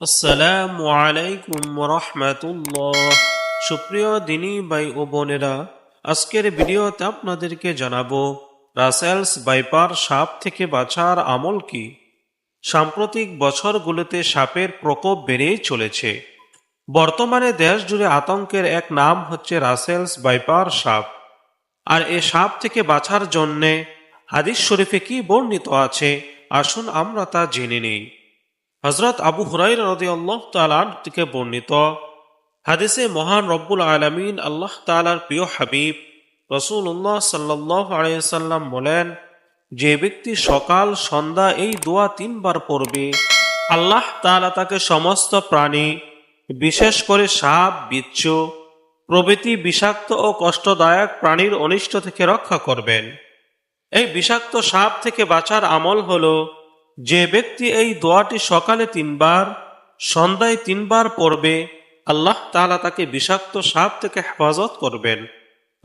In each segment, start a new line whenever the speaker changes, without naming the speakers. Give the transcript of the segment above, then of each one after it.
আসসালামু আলাইকুম রহমাতুল্লাহ সুপ্রিয় দিনী ভাই ও বোনেরা, আজকের ভিডিওতে আপনাদেরকে জানাব, রাসেলস বাইপার সাপ থেকে বাঁচার আমল কি? সাম্প্রতিক বছরগুলোতে সাপের প্রকোপ বেড়েই চলেছে। বর্তমানে দেশ জুড়ে আতঙ্কের এক নাম হচ্ছে রাসেলস বাইপার সাপ। আর এ সাপ থেকে বাঁচার জন্যে হাদিস শরীফে কি বর্ণিত আছে, আসুন আমরা তা জেনে নিই। হজরত আবু হুরাই রদি আল্লাহ তালার থেকে বর্ণিত হাদিসে মহান রব্বুল আলমিন আল্লাহ তালার প্রিয় হাবিব রসুল্লাহ সাল্লাহ আলাইসাল্লাম বলেন, যে ব্যক্তি সকাল, সন্ধ্যা এই দোয়া তিনবার পড়বে, আল্লাহ তালা তাকে সমস্ত প্রাণী, বিশেষ করে সাপ, বিচ্ছু, প্রভৃতি বিষাক্ত ও কষ্টদায়ক প্রাণীর অনিষ্ট থেকে রক্ষা করবেন। এই বিষাক্ত সাপ থেকে বাঁচার আমল হলো যে ব্যক্তি এই দোয়াটি সকালে তিনবার, সন্ধ্যায় তিনবার পড়বে, আল্লাহ তাআলা তাকে বিষাক্ত সাপ থেকে হেফাজত করবেন।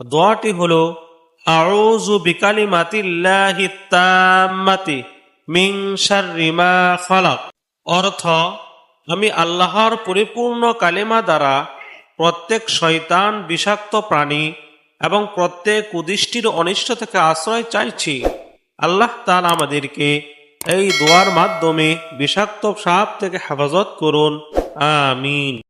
দোয়াটি হলো, আউযু বিকালিমাতিল্লাহি তাম্মাতি মিন শাররি মা খালাক। অর্থ, আমি আল্লাহর পরিপূর্ণ কালেমা দ্বারা প্রত্যেক শয়তান বিষাক্ত প্রাণী এবং প্রত্যেক উদিষ্টির অনিষ্ট থেকে আশ্রয় চাইছি। আল্লাহ তাআলা আমাদেরকে এই দোয়ার মাধ্যমে বিষাক্ত সাপ থেকে হেফাজত করুন। আমিন।